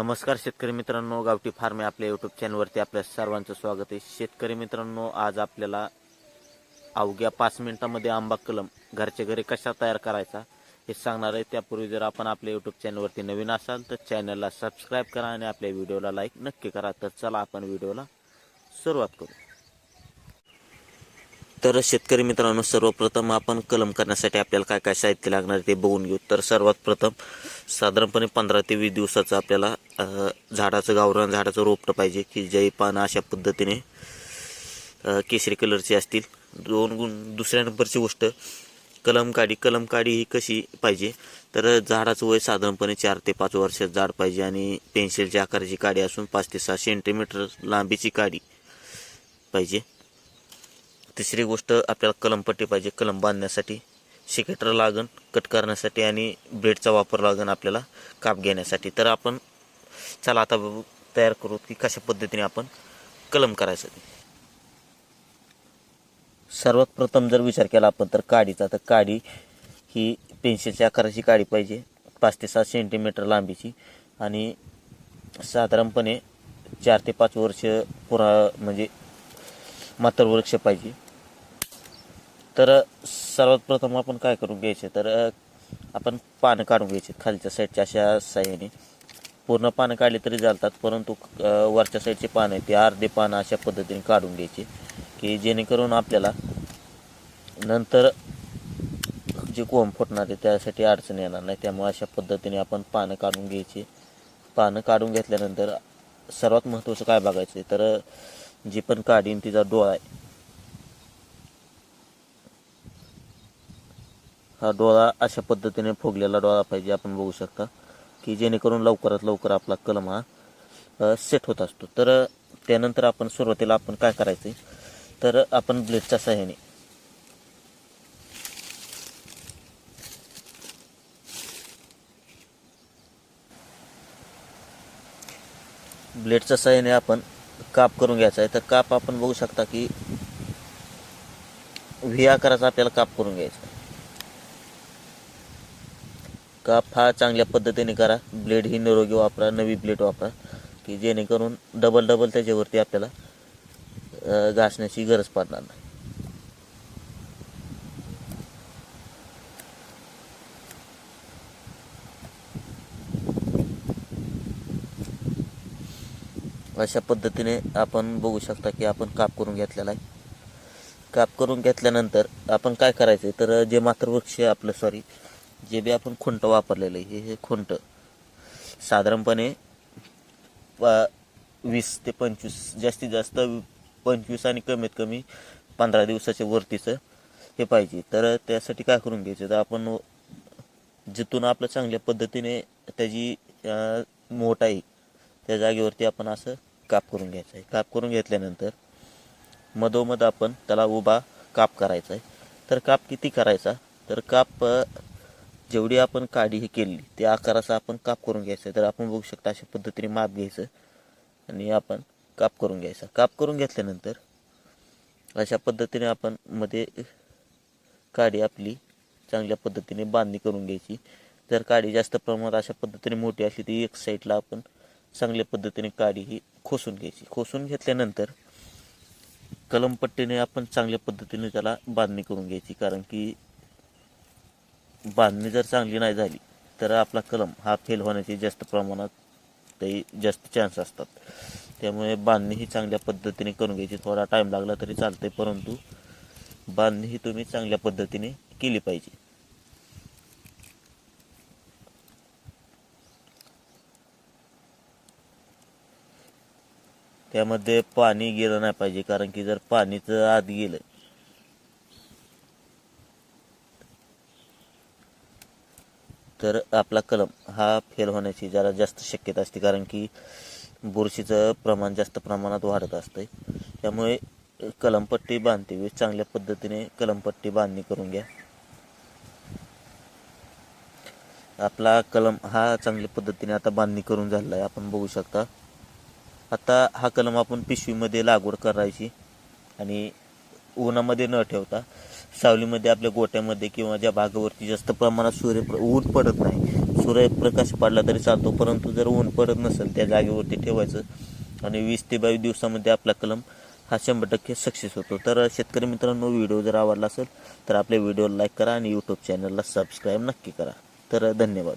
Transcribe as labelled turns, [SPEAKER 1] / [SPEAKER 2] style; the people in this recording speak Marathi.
[SPEAKER 1] नमस्कार शेतकरी मित्रांनो गावठी फार्म आपल्या युट्यूब चॅनलवरती आपल्या सर्वांचं स्वागत आहे. शेतकरी मित्रांनो आज आपल्याला अवघ्या पाच मिनिटामध्ये आंबा कलम घरच्या घरी कशा तयार करायचा हे सांगणार आहे. त्यापूर्वी जर आपण आपल्या युट्यूब चॅनलवरती नवीन असाल तर चॅनलला सबस्क्राईब करा आणि आपल्या व्हिडिओला लाईक नक्की करा. तर चला आपण व्हिडिओला सुरुवात करू. तर शेतकरी मित्रांनो सर्वप्रथम आपण कलम करण्यासाठी आपल्याला काय काय साहित्य लागणार ते बघून घेऊ. तर सर्वात प्रथम साधारणपणे पंधरा ते वीस दिवसाचं आपल्याला झाडाचं गावरान झाडाचं रोपटं पाहिजे की जे पानं अशा पद्धतीने केशरी कलरची असतील. दोन गुण दुसऱ्या नंबरची गोष्ट कलम काडी कलम काडी ही कशी पाहिजे? तर झाडाचं वय साधारणपणे चार ते पाच वर्षात झाड पाहिजे आणि पेन्सिलच्या आकाराची काडी असून पाच ते सहा सेंटीमीटर लांबीची काडी पाहिजे. तिसरी गोष्ट आपल्याला कलमपट्टी पाहिजे. कलम बांधण्यासाठी शिकेटर लागन कट करण्यासाठी आणि ब्लेडचा वापर लागन आपल्याला काप घेण्यासाठी. तर आपण चला आता तयार करू की कशा पद्धतीने आपण कलम करायचं सर्वात प्रथम जर विचार केला आपण तर काडीचा तर काडी ही पेन्सिलच्या आकाराची काडी पाहिजे पाच ते सात सेंटीमीटर लांबीची. आणि साधारणपणे चार ते पाच वर्ष पुरा म्हणजे मातर वृक्ष पाहिजे. तर सर्वात प्रथम आपण काय करून घ्यायचे? तर आपण पानं काढून घ्यायचे खालच्या साईडच्या अशा साह्याने. पूर्ण पानं काढली तरी चालतात परंतु वरच्या साईडचे पानं आहे ते अर्धे पानं अशा पद्धतीने काढून घ्यायचे की जेणेकरून आपल्याला नंतर जे कोंब फुटणार आहे त्यासाठी अडचण येणार नाही. त्यामुळे अशा पद्धतीने आपण पानं काढून घ्यायची. पानं काढून घेतल्यानंतर सर्वात महत्त्वाचं काय बघायचं आहे तर जी पण काढीन तिचा डोळा आहे. हा डोळा अशा पद्धतीने फुगलेला डोळा पाहिजे आपण बघू शकता. की जेणेकरून लवकरात लवकर आपला कलम हा सेट होत असतो. तर त्यानंतर आपण सुरुवातीला आपण काय करायचं तर आपण ब्लेडच्या सहाय्याने ब्लेडच्या सहाय्याने आपण काप करून घ्यायचा आहे. तर काप आपण बघू शकता की व्ही आकाराचा आपल्याला काप करून घ्यायचा आहे. काप हा चांगल्या पद्धतीने करा. ब्लेड ही निरोगी वापरा नवी ब्लेड वापरा की जेणेकरून डबल डबल त्याच्यावरती आपल्याला घासण्याची गरज पडणार नाही. अशा पद्धतीने आपण बघू शकता की आपण काप करून घेतलेला आहे. काप करून घेतल्यानंतर आपण काय करायचं तर जे मातृवृक्ष आपलं सॉरी जे बी आपण खुंट वापरलेलं आहे हे हे खुंट. साधारणपणे प- वीस ते पंचवीस जास्तीत जास्त पंचवीस आणि कमीत कमी पंधरा दिवसाच्या वरतीचं हे पाहिजे. तर त्यासाठी काय करून घ्यायचं? तर आपण जिथून आपलं चांगल्या पद्धतीने त्याची मोठ आहे त्या जागेवरती आपण असं काप करून घ्यायचं आहे. काप करून घेतल्यानंतर मधोमध आपण त्याला उभा काप करायचा आहे. तर काप किती करायचा? तर काप जेवढी आपण काडी ही केली त्या आकाराचा आपण काप करून घ्यायचा. तर आपण बघू शकता अशा पद्धतीने माप घ्यायचं आणि आपण काप करून घ्यायचा. काप करून घेतल्यानंतर अशा पद्धतीने आपण मध्ये काडी आपली चांगल्या पद्धतीने बांधणी करून घ्यायची. जर काडी जास्त प्रमाणात अशा पद्धतीने मोठी असली ती एक साईडला आपण चांगल्या पद्धतीने काडी ही खोसून घ्यायची. खोसून घेतल्यानंतर कलमपट्टीने आपण चांगल्या पद्धतीने त्याला बांधणी करून घ्यायची. कारण की बांधणी जर चांगली नाही झाली तर आपला कलम हा फेल होण्याचे जास्त प्रमाणात ते जास्त चान्स असतात. त्यामुळे बांधणी ही चांगल्या पद्धतीने करून घ्यायची. थोडा टाईम लागला तरी चालते परंतु बांधणी ही तुम्ही चांगल्या पद्धतीने केली पाहिजे. त्यामध्ये पाणी गेलं नाही पाहिजे कारण की जर पाणीचं आत गेलं तर आपला कलम हा फेल होण्याची जरा जास्त शक्यता असते कारण की बुरशीचं प्रमाण जास्त प्रमाणात वाढत असतंय. त्यामुळे कलमपट्टी बांधते. वेळेस चांगल्या पद्धतीने कलमपट्टी बांधणी करून घ्या. आपला कलम हा चांगल्या पद्धतीने आता बांधणी करून झालेला आहे आपण बघू शकता. आता हा कलम आपण पिशवीमध्ये लागवड करायची आणि उन्हामध्ये न ठेवता सावलीमध्ये आपल्या गोट्यामध्ये किंवा ज्या भागावरती जास्त प्रमाणात सूर्य ऊन पडत नाही. सूर्यप्रकाश पडला तरी चालतो परंतु जर ऊन पडत नसेल त्या जागेवरती ठेवायचं आणि वीस ते बावीस दिवसामध्ये आपला कलम हा शंभर टक्के सक्सेस होतो. तर शेतकरी मित्रांनो व्हिडिओ जर आवडला असेल तर आपल्या व्हिडिओला लाईक करा आणि यूट्यूब चॅनलला सबस्क्राईब नक्की करा. तर धन्यवाद.